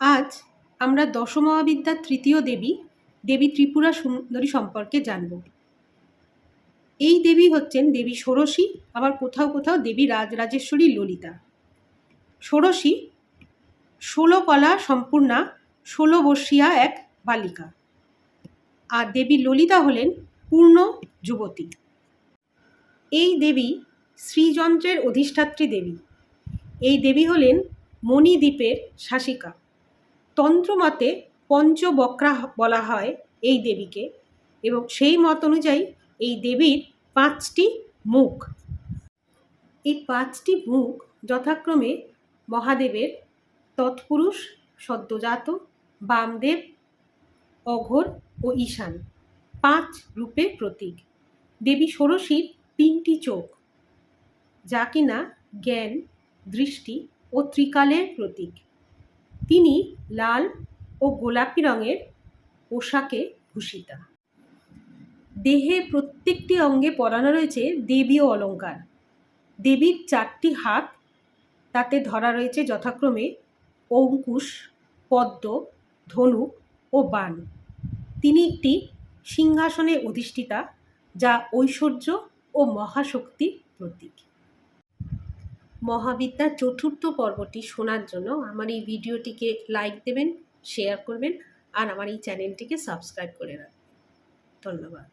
আজ আমরা দশমহাবিদ্যার তৃতীয় দেবী দেবী ত্রিপুরা সুন্দরী সম্পর্কে জানব। এই দেবী হচ্ছেন দেবী ষোড়শী, আবার কোথাও কোথাও দেবী রাজরাজেশ্বরী ললিতা। ষোড়শী ষোলো কলা সম্পূর্ণা ষোলো বর্ষিয়া এক বালিকা। আর দেবী ললিতা হলেন পূর্ণ যুবতী। এই দেবী শ্রীযন্ত্রের অধিষ্ঠাত্রী দেবী। এই দেবী হলেন মণিদ্বীপের শাসিকা। তন্ত্রমতে পঞ্চবক্রা বলা হয় এই দেবীকে এবং সেই মত অনুযায়ী এই দেবীর পাঁচটি মুখ। এই পাঁচটি মুখ যথাক্রমে মহাদেবের তৎপুরুষ, সদ্যজাত, বামদেব, অঘোর ও ঈশান, পাঁচ রূপের প্রতীক। দেবী ষোড়শীর তিনটি চোখ, যা কিনা জ্ঞান, দৃষ্টি ও ত্রিকালের প্রতীক। তিনি লাল ও গোলাপি রঙের পোশাকে ভূষিতা। দেহে প্রত্যেকটি অঙ্গে পরানো রয়েছে দেবীয় অলঙ্কার। দেবীর চারটি হাত, তাতে ধরা রয়েছে যথাক্রমে অঙ্কুশ, পদ্ম, ধনুক ও বাণ। তিনি একটি সিংহাসনে অধিষ্ঠিতা, যা ঐশ্বর্য ও মহাশক্তির প্রতীক। মহাবিদ্যার চতুর্থ পর্বটি শোনার জন্য আমার এই ভিডিওটিকে লাইক দেবেন শেয়ার করবেন, আর আমার এই চ্যানেলটিকে সাবস্ক্রাইব করে রাখবেন। ধন্যবাদ।